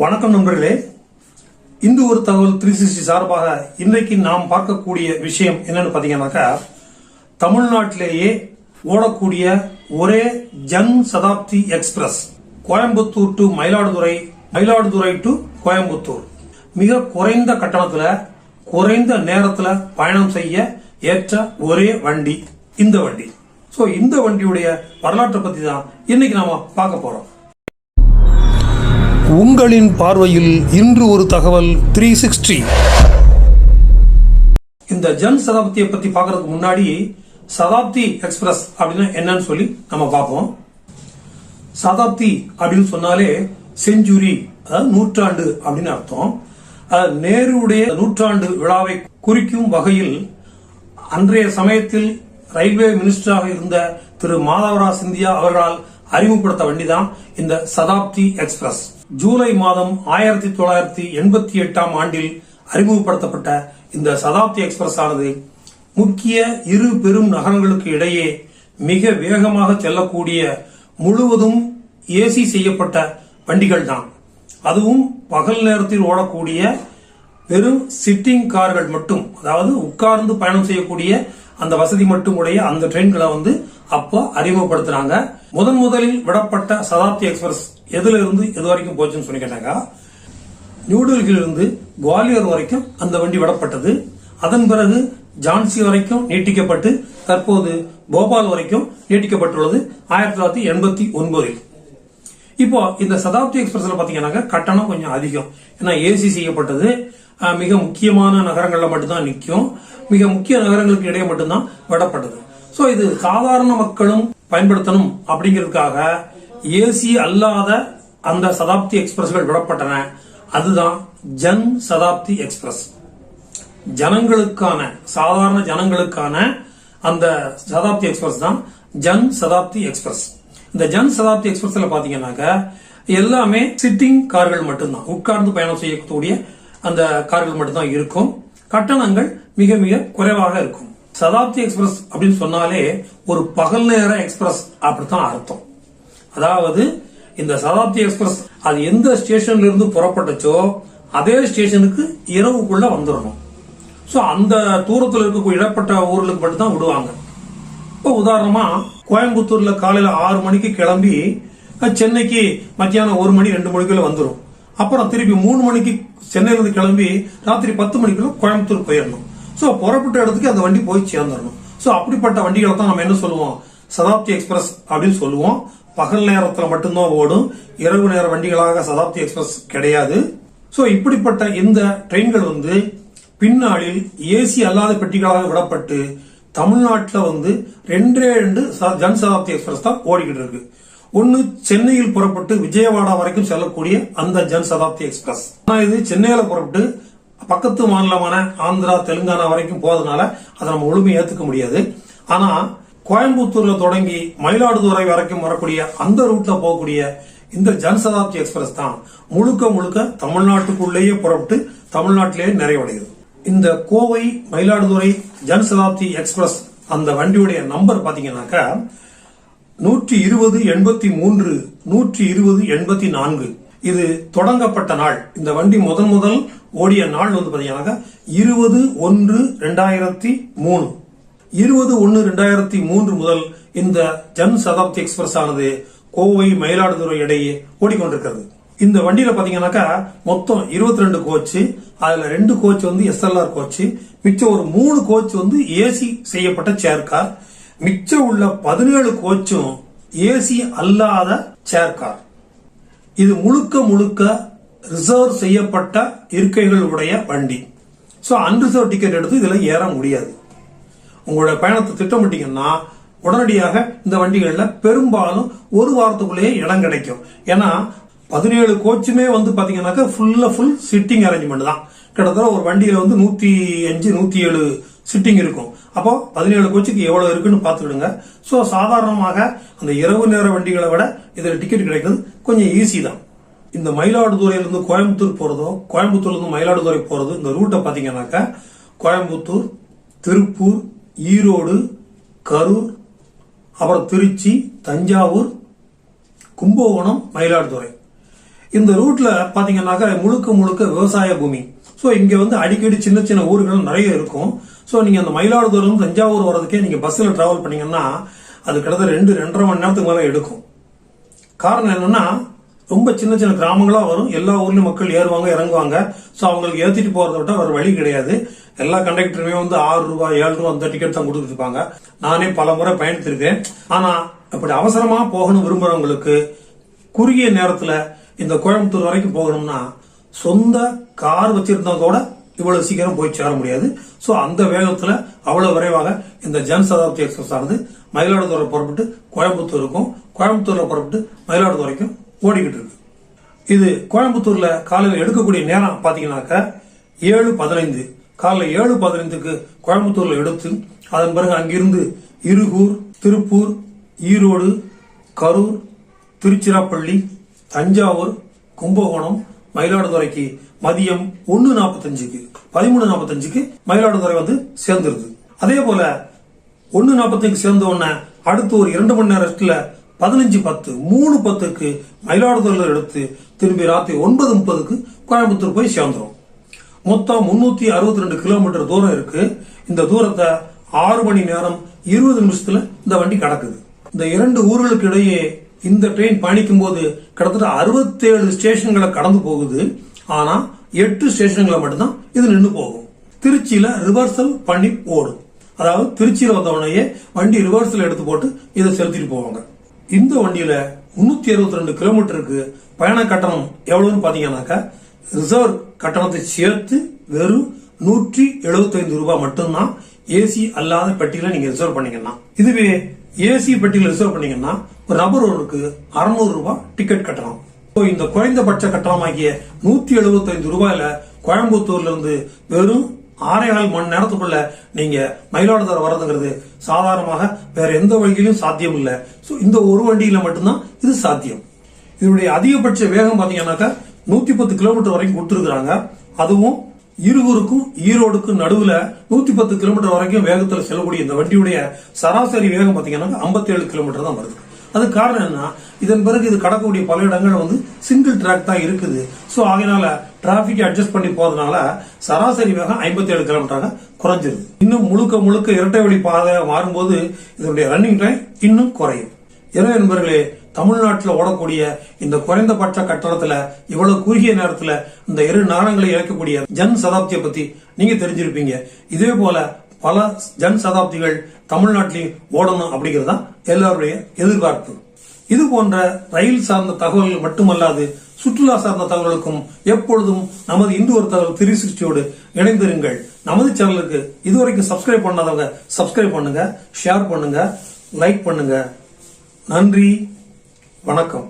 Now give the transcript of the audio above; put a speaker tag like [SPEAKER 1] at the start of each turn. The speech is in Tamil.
[SPEAKER 1] வணக்கம் நண்பர்களே. இந்து ஒரு தகவல் த்ரீ சிக்ஸ்டி சார்பாக இன்றைக்கு நாம் பார்க்கக்கூடிய விஷயம் என்னன்னு பார்த்தீங்கன்னாக்கா தமிழ்நாட்டிலேயே ஓடக்கூடிய ஒரே Jan Shatabdi express Coimbatore to Mayiladuthurai Mayiladuthurai to Coimbatore. மிக குறைந்த கட்டணத்தில் குறைந்த நேரத்தில் பயணம் செய்ய ஏற்ற ஒரே வண்டி இந்த வண்டி. ஸோ இந்த வண்டியுடைய வரலாற்றை பற்றி தான் இன்னைக்கு நாம பார்க்க போறோம். உங்களின் பார்வையில் இன்று ஒரு தகவல் த்ரீ சிக்ஸ்டி இந்த ஜன் சதாப்தியை பத்தி பார்க்கறதுக்கு முன்னாடி சதாப்தி எக்ஸ்பிரஸ் அப்படின்னா என்னன்னு சொல்லி நம்ம பார்ப்போம். சதாப்தி அப்படின்னு சொன்னாலே செஞ்சுரி அதாவது நூற்றாண்டு அப்படின்னு அர்த்தம். நேருடைய நூற்றாண்டு விழாவை குறிக்கும் வகையில் அன்றைய சமயத்தில் ரயில்வே மினிஸ்டராக இருந்த திரு மாதவரா சிந்தியா அவர்களால் அறிமுகப்படுத்த வேண்டிதான் இந்த சதாப்தி எக்ஸ்பிரஸ். ஜூலை மாதம் ஆயிரத்தி தொள்ளாயிரத்தி எண்பத்தி எட்டாம் ஆண்டில் அறிமுகப்படுத்தப்பட்ட இந்த சதாப்தி எக்ஸ்பிரஸ் ஆனது முக்கிய இரு பெரும் நகரங்களுக்கு இடையே மிக வேகமாக செல்லக்கூடிய முழுவதும் ஏசி செய்யப்பட்ட வண்டிகள் தான் அதுவும் பகல் நேரத்தில் ஓடக்கூடிய வெறும் சிட்டிங் கார்கள் மட்டும் அதாவது உட்கார்ந்து பயணம் செய்யக்கூடிய அந்த வசதி மட்டும் உடைய அந்த ட்ரெயின்களை வந்து அப்போ அறிமுகப்படுத்துறாங்க. முதன் முதலில் விடப்பட்ட சதாப்தி எக்ஸ்பிரஸ் எதுல இருந்து எது வரைக்கும் போச்சுன்னு சொல்லி கேட்டாங்க நியூடெல்லியிலிருந்து குவாலியர் வரைக்கும் அந்த வண்டி விடப்பட்டது. அதன் பிறகு ஜான்சி வரைக்கும் நீட்டிக்கப்பட்டு தற்போது போபால் வரைக்கும் நீட்டிக்கப்பட்டுள்ளது ஆயிரத்தி தொள்ளாயிரத்தி எண்பத்தி ஒன்பதில். இப்போ இந்த சதாப்தி எக்ஸ்பிரஸ்ல பாத்தீங்கன்னாக்கா கட்டணம் கொஞ்சம் அதிகம். ஏன்னா ஏசி செய்யப்பட்டது. மிக முக்கியமான நகரங்களில் மட்டும்தான் நிற்கும் மிக முக்கிய நகரங்களுக்கு இடையே மட்டும்தான் விடப்பட்டது. ஸோ இது சாதாரண மக்களும் பயன்படுத்தணும் அப்படிங்கிறதுக்காக ஏசி அல்லாத அந்த சதாப்தி எக்ஸ்பிரஸ்கள் விடப்பட்டன. அதுதான் ஜன் சதாப்தி எக்ஸ்பிரஸ். ஜனங்களுக்கான சாதாரண ஜனங்களுக்கான அந்த சதாப்தி எக்ஸ்பிரஸ் தான் ஜன் சதாப்தி எக்ஸ்பிரஸ். இந்த ஜன் சதாப்தி எக்ஸ்பிரஸ்ல பாத்தீங்கன்னாக்க எல்லாமே சிட்டிங் கார்கள் மட்டும்தான். உட்கார்ந்து பயணம் செய்யக்கூடிய அந்த கார்கள் மட்டும்தான் இருக்கும். கட்டணங்கள் மிக மிக குறைவாக இருக்கும். சதாப்தி எக்ஸ்பிரஸ் அப்படின்னு சொன்னாலே ஒரு பகல் நேர எக்ஸ்பிரஸ் அப்படித்தான் அர்த்தம். அதாவது இந்த சதாப்தி எக்ஸ்பிரஸ் அது எந்த ஸ்டேஷன்ல இருந்து புறப்பட்டுச்சோ அதே ஸ்டேஷனுக்கு இரவுக்குள்ள வந்துடணும் ஸோ அந்த தூரத்தில் இருக்கக்கூடிய இடப்பட்ட ஊர்களுக்கு மட்டும்தான் விடுவாங்க. இப்போ உதாரணமா கோயம்புத்தூர்ல காலையில ஆறு மணிக்கு கிளம்பி சென்னைக்கு மத்தியானம் ஒரு மணி ரெண்டு மணிக்குள்ள வந்துடும் அப்புறம் திருப்பி மூணு மணிக்கு சென்னையிலிருந்து கிளம்பி ராத்திரி பத்து மணிக்குள்ள கோயம்புத்தூர் போயிடணும் ஸோ புறப்பட்ட இடத்துக்கு அந்த வண்டி போய் சேர்ந்துடணும் ஸோ அப்படிப்பட்ட வண்டிகளை தான் நம்ம என்ன சொல்லுவோம்? சதாப்தி எக்ஸ்பிரஸ் அப்படின்னு சொல்லுவோம். பகல் நேரத்தில் மட்டும்தான் ஓடும். இரவு நேர வண்டிகளாக சதாப்தி எக்ஸ்பிரஸ் கிடையாது. ஸோ இப்படிப்பட்ட இந்த ட்ரெயின்கள் வந்து பின்னாளில் ஏசி அல்லாத பெட்டிகளாக விடப்பட்டு தமிழ்நாட்டில் வந்து ரெண்டே ரெண்டு ஜன் சதாப்தி எக்ஸ்பிரஸ் தான் ஓடிக்கிட்டு இருக்கு. ஒன்று சென்னையில் புறப்பட்டு விஜயவாடா வரைக்கும் செல்லக்கூடிய அந்த ஜன் சதாப்தி எக்ஸ்பிரஸ். ஆனால் இது சென்னையில் புறப்பட்டு பக்கத்து மாநிலமான ஆந்திரா தெலுங்கானா வரைக்கும் போகிறதுனால அதை நம்ம முழுமையா ஏற்றுக்க முடியாது. ஆனால் கோயம்புத்தூர்ல தொடங்கி மயிலாடுதுறை வரைக்கும் வரக்கூடிய அந்த ரூட்ல போகக்கூடிய இந்த ஜன் சதாப்தி எக்ஸ்பிரஸ் தான் முழுக்க முழுக்க தமிழ்நாட்டுக்குள்ளேயே புறப்பட்டு தமிழ்நாட்டிலேயே நிறைவடையுது இந்த கோவை மயிலாடுதுறை ஜன் சதாப்தி எக்ஸ்பிரஸ் அந்த வண்டியுடைய நம்பர் பாத்தீங்கன்னாக்கா நூற்றி இருபது எண்பத்தி மூன்று நூற்றி இருபது எண்பத்தி நான்கு இது தொடங்கப்பட்ட நாள். இந்த வண்டி முதன் முதல் ஓடிய நாள் வந்து பாத்தீங்கன்னாக்கா இருபது ஒன்று ரெண்டாயிரத்தி மூணு. இருபது ஒன்று ரெண்டாயிரத்தி மூன்று முதல் இந்த ஜன் சதாப்தி எக்ஸ்பிரஸ் ஆனது கோவை மயிலாடுதுறை இடையே ஓடிக்கொண்டிருக்கிறது. இந்த வண்டியில பாத்தீங்கன்னாக்கா மொத்தம் 22 ரெண்டு கோச்சு அதுல ரெண்டு கோச் வந்து எஸ்எல்ஆர் கோச்சு மிச்சம் ஒரு மூணு கோச் வந்து ஏசி செய்யப்பட்ட சேர் கார் மிச்சம் உள்ள பதினேழு கோச்சும் ஏசி அல்லாத சேர் கார் இது முழுக்க முழுக்க ரிசர்வ் செய்யப்பட்ட இருக்கைகள் உடைய வண்டி. சோ அன்ரிசர்வ் டிக்கெட் எடுத்து இதுல ஏற முடியாது. உங்களோட பயணத்தை திட்டமிட்டீங்கன்னா உடனடியாக இந்த வண்டிகளில் பெரும்பாலும் ஒரு வாரத்துக்குள்ளேயே இடம் கிடைக்கும். ஏன்னா பதினேழு கோச்சுமே வந்து பார்த்தீங்கன்னாக்கா ஃபுல்லாக ஃபுல் சிட்டிங் அரேஞ்ச்மெண்ட் தான். கிட்டத்தட்ட ஒரு வண்டியில் வந்து நூற்றி அஞ்சு நூற்றி ஏழு சிட்டிங் இருக்கும். அப்போ பதினேழு கோச்சுக்கு எவ்வளவு இருக்குன்னு பார்த்துக்கிடுங்க. ஸோ சாதாரணமாக அந்த இரவு நேர வண்டிகளை விட இதில் டிக்கெட் கிடைக்கிறது கொஞ்சம் ஈஸி தான். இந்த மயிலாடுதுறையிலேருந்து கோயம்புத்தூர் போகிறதோ கோயம்புத்தூர்லேருந்து மயிலாடுதுறை போகிறது இந்த ரூட்டை பார்த்தீங்கன்னாக்கா கோயம்புத்தூர் திருப்பூர் ஈரோடு கரூர் அப்புறம் திருச்சி தஞ்சாவூர் கும்பகோணம் மயிலாடுதுறை. இந்த ரூட்ல பாத்தீங்கன்னாக்கா முழுக்க முழுக்க விவசாய பூமி. ஸோ இங்க வந்து அடிக்கடி சின்ன சின்ன ஊர்கள் நிறைய இருக்கும். ஸோ நீங்க அந்த மயிலாடுதுறை இருந்து தஞ்சாவூர் வர்றதுக்கே நீங்க பஸ்ல டிராவல் பண்ணீங்கன்னா அது கிட்டத்தட்ட ரெண்டு ரெண்டரை மணி நேரத்துக்கு மேலே எடுக்கும். காரணம் என்னன்னா ரொம்ப சின்ன சின்ன கிராமங்களாக வரும். எல்லா ஊர்லயும் மக்கள் ஏறுவாங்க இறங்குவாங்க. ஸோ அவங்களுக்கு ஏற்றிட்டு போறதை விட்ட ஒரு வழி கிடையாது. எல்லா கண்டக்டருமே வந்து ஆறு ரூபாய் ஏழு ரூபாய் அந்த டிக்கெட் தான் கொடுத்துட்டு இருப்பாங்க. நானே பல முறை பயணித்திருக்கேன் ஆனா அப்படி அவசரமா போகணும் விரும்புறவங்களுக்கு குறுகிய நேரத்துல இந்த கோயம்புத்தூர் வரைக்கும் போகணும்னா சொந்த கார் வச்சிருந்தா கூட இவ்வளவு சீக்கிரம் போய் சேர முடியாது. ஸோ அந்த வேகத்துல அவ்வளவு விரைவாக இந்த ஜன் சதாப்தி எக்ஸ்பிரஸ் ஆனது மயிலாடுதுறை புறப்பட்டு கோயம்புத்தூருக்கும் கோயம்புத்தூர்ல புறப்பட்டு மயிலாடுதுறைக்கும் ஓடிக்கிட்டு இருக்கு. இது கோயம்புத்தூர்ல காலையில் எடுக்கக்கூடிய நேரம் பார்த்தீங்கன்னாக்கா ஏழு பதினைந்து. காலைல ஏழு பதினைந்துக்கு கோயம்புத்தூர்ல எடுத்து அதன் பிறகு அங்கிருந்து இருகூர் திருப்பூர் ஈரோடு கரூர் திருச்சிராப்பள்ளி தஞ்சாவூர் கும்பகோணம் மயிலாடுதுறைக்கு மதியம் ஒன்று நாற்பத்தஞ்சுக்கு பதிமூணு நாற்பத்தஞ்சுக்கு மயிலாடுதுறை வந்து சேர்ந்துருது. அதே போல ஒன்று நாற்பத்தஞ்சுக்கு சேர்ந்த உடனே அடுத்து ஒரு இரண்டு மணி நேரத்தில் பதினஞ்சு பத்து மூணு பத்துக்கு மயிலாடுதுறையில் எடுத்து திரும்பி ராத்திரி ஒன்பது முப்பதுக்கு கோயம்புத்தூர் போய் சேர்ந்துரும். மொத்தம் முன்னூத்தி அறுபத்தி ரெண்டு கிலோமீட்டர் தூரம் இருக்கு. இந்த தூரத்தை ஆறு மணி நேரம் இருபது நிமிஷத்துல இந்த வண்டி கடக்குது. இந்த இரண்டு ஊர்களுக்கு இடையே இந்த ட்ரெயின் பயணிக்கும் போது கிட்டத்தட்ட அறுபத்தேழு ஸ்டேஷன்களை கடந்து போகுது. ஆனா எட்டு ஸ்டேஷன்களை மட்டும்தான் இது நின்று போகும். திருச்சியில ரிவர்சல் பண்ணி ஓடும். அதாவது திருச்சியில் வந்தவனையே வண்டி ரிவர்சல் எடுத்து போட்டு இதை செலுத்திட்டு போவாங்க. இந்த வண்டியில முன்னூத்தி அறுபத்தி ரெண்டு கிலோமீட்டருக்கு பயண கட்டணம் எவ்வளவுன்னு பாத்தீங்கன்னாக்கா ரிசர்வ் கட்டணத்தை சேர்த்து வெறும் நூற்றி எழுபத்தைந்து ரூபாய் மட்டும்தான் ஏசி அல்லாத பெட்டியில நீங்க ரிசர்வ் பண்ணீங்கன்னா. இதுவே ஏசி பெட்டியில் ரிசர்வ் பண்ணீங்கன்னா ஒரு நபர் ஒருவருக்கு அறுநூறு ரூபாய் டிக்கெட் கட்டணம். இப்போ இந்த குறைந்தபட்ச கட்டணமாகிய நூத்தி எழுபத்தைந்து ரூபாயில கோயம்புத்தூர்ல இருந்து வெறும் ஆறேகால் மணி நேரத்துக்குள்ள நீங்க மயிலாடுதுறை வர்றதுங்கிறது சாதாரணமாக வேற எந்த வழியிலும் சாத்தியம் இல்லை. ஸோ இந்த ஒரு வண்டியில மட்டும்தான் இது சாத்தியம். இதனுடைய அதிகபட்ச வேகம் பாத்தீங்கன்னாக்கா நூத்தி பத்து கிலோமீட்டர் வரைக்கும் கொடுத்துருக்குறாங்க. அதுவும் இருவருக்கும் ஈரோடுக்கும் நடுவில் நூத்தி பத்து கிலோமீட்டர் வரைக்கும் வேகத்தில் செல்லக்கூடிய இந்த வண்டியுடைய சராசரி வேகம் பார்த்தீங்கன்னா ஐம்பத்தி ஏழு கிலோமீட்டர் தான் வருது. அது காரணம் என்ன இதன் பிறகு இது கடக்கக்கூடிய பல இடங்கள் வந்து சிங்கிள் ட்ராக் தான் இருக்குது. ஸோ அதனால டிராபிக் அட்ஜஸ்ட் பண்ணி போறதுனால சராசரி வேகம் 57 ஏழு கிலோமீட்டராக குறைஞ்சிருது. இன்னும் முழுக்க முழுக்க இரட்டை வழி பாதை மாறும்போது இதனுடைய ரன்னிங் டைம் இன்னும் குறையும். எனவே நண்பர்களே தமிழ்நாட்டில் ஓடக்கூடிய இந்த குறைந்தபட்ச கட்டணத்துல இவ்வளவு குறுகிய நேரத்துல இந்த இரு நகரங்களை இழக்கக்கூடிய ஜன் சதாப்தியை பத்தி நீங்க தெரிஞ்சிருப்பீங்க. இதே போல பல ஜன் சதாப்திகள் தமிழ்நாட்டிலையும் ஓடணும் அப்படிங்கிறது தான் எல்லாருடைய எதிர்பார்ப்பு. இது போன்ற ரயில் சார்ந்த தகவல்கள் மட்டுமல்லாது சுற்றுலா சார்ந்த தகவல்களுக்கும் எப்பொழுதும் நமது இந்து ஒரு தகவல் திரு சிருஷ்டியோடு இணைந்திருங்கள். நமது சேனலுக்கு இதுவரைக்கும் சப்ஸ்கிரைப் பண்ணாதவங்க சப்ஸ்கிரைப் பண்ணுங்க ஷேர் பண்ணுங்க லைக் பண்ணுங்க. நன்றி வணக்கம்.